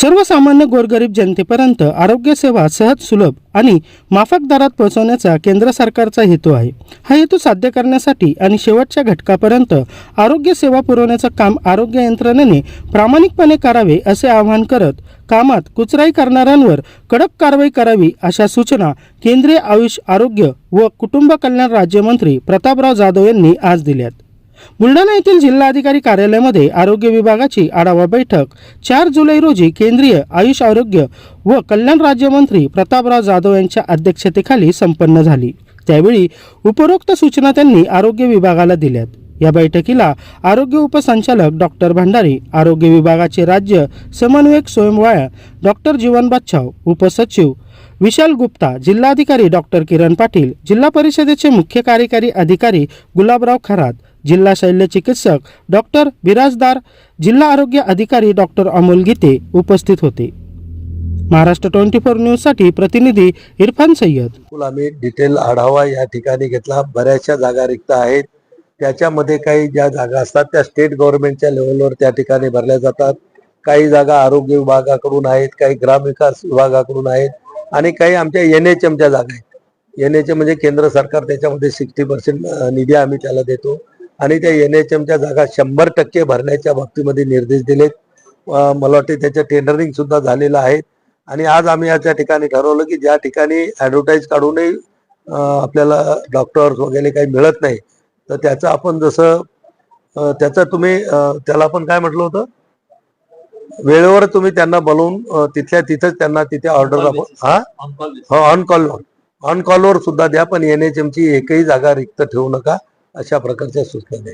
सर्वसामान्य गोरगरीब जनतेपर्यंत आरोग्यसेवा सहज सुलभ आणि माफक दरात पोहोचवण्याचा केंद्र सरकारचा हेतू आहे. हा हेतू साध्य करण्यासाठी आणि शेवटच्या घटकापर्यंत आरोग्यसेवा पुरवण्याचं काम आरोग्य यंत्रणेने प्रामाणिकपणे करावे असे आवाहन करत कामात कुचराई करणाऱ्यांवर कडक कारवाई करावी अशा सूचना केंद्रीय आयुष आरोग्य व कुटुंब कल्याण राज्यमंत्री प्रतापराव जाधव यांनी आज दिल्यात. बुलढाणा येथील जिल्हाधिकारी कार्यालयामध्ये आरोग्य विभागाची आढावा बैठक. चार जुलै रोजी केंद्रीय आयुष आरोग्य व कल्याण राज्यमंत्री प्रतापराव जाधव यांच्या अध्यक्षतेखाली संपन्न झाली. त्यावेळी उपरोक्त सूचना त्यांनी आरोग्य विभागाला दिल्यात. या बैठकीला आरोग्य उपसंचालक डॉक्टर भंडारी आरोग्य विभागाचे राज्य समन्वयक स्वयंवाळा डॉक्टर जीवन बाच्छाव उपसचिव विशाल गुप्ता जिल्हाधिकारी डॉक्टर किरण पाटील जिल्हा परिषदेचे मुख्य कार्यकारी अधिकारी गुलाबराव खरात जिल्हा शल्य चिकित्सक डॉक्टर बिराजदार जिल्हा आरोग्य अधिकारी डॉक्टर अमोल गीते उपस्थित होते. महाराष्ट्र ट्वेंटी फोर न्यूजसाठी प्रतिनिधी इरफान सय्यद. आम्ही डिटेल आढावा या ठिकाणी घेतला. बऱ्याचशा जागा रिक्त आहेत. त्याच्यामध्ये काही ज्या जागा असतात त्या स्टेट गव्हर्नमेंटच्या लेवलवर त्या ठिकाणी भरल्या जातात. काही जागा आरोग्य विभागाकडून आहेत काही ग्रामविकास विभागाकडून आहेत आणि काही आमच्या एन एच एमच्या जागा आहेत. एन एच एम म्हणजे केंद्र सरकार त्याच्यामध्ये सिक्स्टी पर्सेंट निधी आम्ही त्याला देतो. आणि त्या एन एच एमच्या जागा शंभर टक्के भरण्याच्या बाबतीमध्ये निर्देश दिलेत. मला वाटते त्याच्या टेंडरिंग सुद्धा झालेलं आहे. आणि आज आम्ही याच्या ठिकाणी ठरवलं की ज्या ठिकाणी ॲडव्हर्टाईज काढूनही आपल्याला डॉक्टर्स वगैरे काही मिळत नाही तर त्याचं आपण जसं त्याचं तुम्ही त्याला आपण काय म्हटलं होतं? वेळेवर तुम्ही त्यांना बोलवून तिथल्या तिथंच त्यांना तिथे ऑर्डर हा? हो ऑन कॉलवर ऑन कॉलवर सुद्धा द्या पण एन एच ची एकही जागा रिक्त ठेवू नका अशा प्रकारच्या सूचना द्या